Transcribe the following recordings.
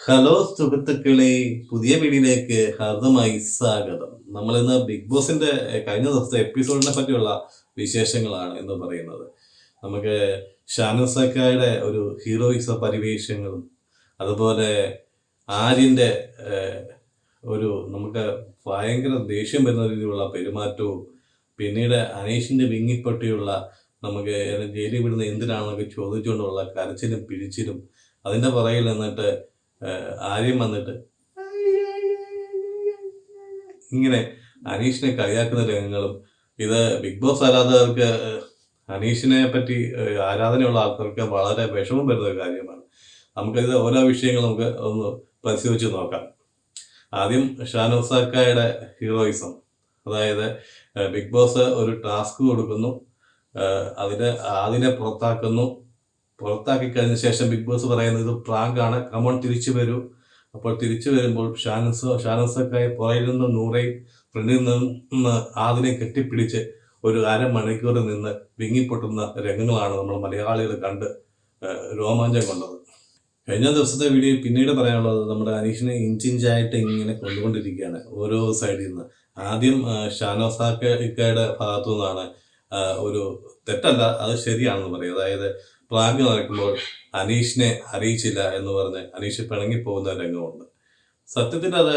Hello സുഹൃത്തുക്കളെ പുതിയ വീഡിയോയിലേക്ക് ഹർദമായി സ്വാഗതം. നമ്മൾ ഇന്ന് ബിഗ് ബോസിന്റെ കഴിഞ്ഞ ദിവസത്തെ എപ്പിസോഡിനെ പറ്റിയുള്ള വിശേഷങ്ങളാണ് എന്ന് പറയുന്നത്. നമുക്ക് ഷാനുസക്കായുടെ ഒരു ഹീറോയിസ പരിവേഷങ്ങളും അതുപോലെ ആര്യന്റെ ഒരു നമുക്ക് ഭയങ്കര ദേഷ്യം വരുന്ന രീതിയിലുള്ള പെരുമാറ്റവും പിന്നീട് അനീഷിന്റെ വിങ്ങിപ്പെട്ടിയുള്ള നമുക്ക് ജയിലിൽ വിടുന്ന എന്തിനാണെന്നൊക്കെ ചോദിച്ചുകൊണ്ടുള്ള കരച്ചിലും പിഴിച്ചിലും അതിന്റെ പുറകിൽ നിന്നിട്ട് ആര്യം വന്നിട്ട് ഇങ്ങനെ അനീഷിനെ കളിയാക്കുന്ന രംഗങ്ങളും ഇത് ബിഗ് ബോസ് ആരാധകർക്ക് അനീഷിനെ പറ്റി ആരാധനയുള്ള ആൾക്കാർക്ക് വളരെ വിഷമം വരുന്ന ഒരു കാര്യമാണ്. നമുക്കിത് ഓരോ വിഷയങ്ങൾ നമുക്ക് ഒന്ന് പരിശോധിച്ച് നോക്കാം. ആദ്യം ഷാനോസാക്കായുടെ ഹീറോയിസം. അതായത് ബിഗ് ബോസ് ഒരു ടാസ്ക് കൊടുക്കുന്നു അതിന് അതിനെ പുറത്താക്കുന്നു പുറത്താക്കി കഴിഞ്ഞ ശേഷം ബിഗ് ബോസ് പറയുന്നത് ഇത് പ്രാങ്ക് ആണ് കമോൺ തിരിച്ചു വരൂ. അപ്പോൾ തിരിച്ചു വരുമ്പോൾ ഷാനസ് ഷാനൻസൊക്കെ പുറയിൽ നിന്ന് നൂറയും ഫ്രണ്ടിൽ നിന്ന് ആദിനെ കെട്ടിപ്പിടിച്ച് ഒരു അരമണിക്കൂർ നിന്ന് വിങ്ങിപ്പൊട്ടുന്ന രംഗങ്ങളാണ് നമ്മൾ മലയാളികൾ കണ്ട് രോമാഞ്ചം കൊണ്ടത്. കഴിഞ്ഞ ദിവസത്തെ വീഡിയോ പിന്നീട് പറയാനുള്ളത് നമ്മുടെ അനീഷിനെ ഇഞ്ചിഞ്ചായിട്ട് ഇങ്ങനെ കൊണ്ടുകൊണ്ടിരിക്കുകയാണ് ഓരോ സൈഡിൽ നിന്ന്. ആദ്യം ഷാനോസാക്കയുടെ ഭാഗത്തു നിന്നാണ് ഒരു തെറ്റല്ല അത് ശരിയാണെന്ന് പറയും. അതായത് പ്രാങ്ക് നടക്കുമ്പോൾ അനീഷിനെ അറിയിച്ചില്ല എന്ന് പറഞ്ഞ് അനീഷ് പിണങ്ങി പോകുന്ന രംഗമുണ്ട്. സത്യത്തിൽ അത്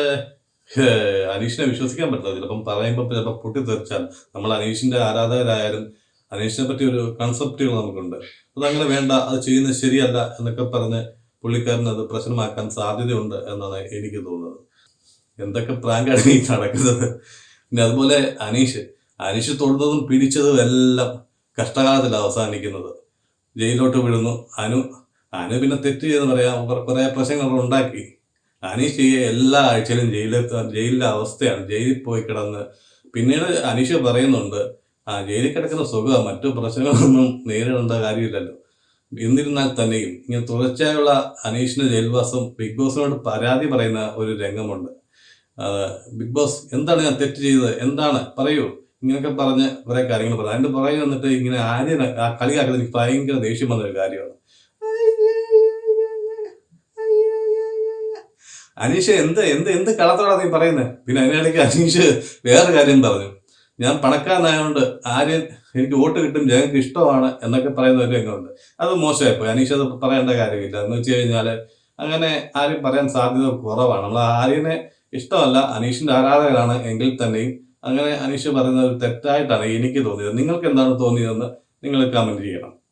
അനീഷിനെ വിശ്വസിക്കാൻ പറ്റില്ല. ചിലപ്പം പറയുമ്പോൾ ചിലപ്പോൾ പൊട്ടിത്തെറിച്ചാൽ നമ്മൾ അനീഷിന്റെ ആരാധകരായാലും അനീഷിനെ പറ്റി ഒരു കൺസെപ്റ്റുകൾ നമുക്കുണ്ട്. അതങ്ങനെ വേണ്ട അത് ചെയ്യുന്നത് ശരിയല്ല എന്നൊക്കെ പറഞ്ഞ് പുള്ളിക്കാരൻ അത് പ്രശ്നമാക്കാൻ സാധ്യതയുണ്ട് എന്നാണ് എനിക്ക് തോന്നുന്നത്. എന്തൊക്കെ പ്രാങ്കാണ് ഈ നടക്കുന്നത്? പിന്നെ അതുപോലെ അനീഷ് അനീഷ് തൊടുന്നതും പിടിച്ചതും എല്ലാം കഷ്ടകാലത്തിൽ അവസാനിക്കുന്നത്. ജയിലിലോട്ട് വിടുന്നു. അനു അനു പിന്നെ തെറ്റ് ചെയ്തെന്ന് പറയാം കുറെ- പ്രശ്നങ്ങൾ ഉണ്ടാക്കി. അനീഷ് എല്ലാ ആഴ്ചയിലും ജയിലിൽ ജയിലിലെ അവസ്ഥയാണ്. ജയിലിൽ പോയി കിടന്ന് പിന്നീട് അനീഷ് പറയുന്നുണ്ട് ആ ജയിലിൽ കിടക്കുന്ന സുഖം മറ്റു പ്രശ്നങ്ങളൊന്നും നേരിടേണ്ട കാര്യമില്ലല്ലോ. എന്നിരുന്നാൽ തന്നെയും ഇങ്ങനെ തുടർച്ചയായുള്ള അനീഷിന്റെ ജയിൽവാസം ബിഗ് ബോസിനോട് പരാതി പറയുന്ന ഒരു രംഗമുണ്ട്. ബിഗ് ബോസ് എന്താണ് ഞാൻ തെറ്റ് ചെയ്തത്? എന്താണ്? പറയൂ. ഇങ്ങനെയൊക്കെ പറഞ്ഞ് കുറെ കാര്യങ്ങൾ പറഞ്ഞു. അതിന്റെ പുറകെ വന്നിട്ട് ഇങ്ങനെ ആര്യ ആ എനിക്ക് ഭയങ്കര ദേഷ്യം വന്ന ഒരു കാര്യമാണ്. അനീഷ് എന്ത് എന്ത് എന്ത് കളത്തോടാ നീ പറയുന്നത് പിന്നെ അതിനിടയ്ക്ക് അനീഷ് വേറെ കാര്യം പറഞ്ഞു. ഞാൻ പണക്കാരനായതുകൊണ്ട് ആര്യൻ എനിക്ക് വോട്ട് കിട്ടും ജനങ്ങൾക്ക് ഇഷ്ടമാണ് എന്നൊക്കെ പറയുന്ന ഒരു രംഗമുണ്ട്. അത് മോശമായിപ്പോയി. അനീഷ് അത് പറയേണ്ട കാര്യമില്ല. എന്ന് വെച്ച് കഴിഞ്ഞാൽ അങ്ങനെ ആരും പറയാൻ സാധ്യത കുറവാണ്. നമ്മൾ ആര്യനെ ഇഷ്ടമല്ല. അനീഷിന്റെ ആരാധകരാണ് എങ്കിൽ തന്നെയും അങ്ങനെ അനീഷ് പറയുന്നത് തെറ്റായിട്ടാണ് എനിക്ക് തോന്നിയത്. നിങ്ങൾക്ക് എന്താണ് തോന്നിയതെന്ന് നിങ്ങൾ കമന്റ് ചെയ്യണം.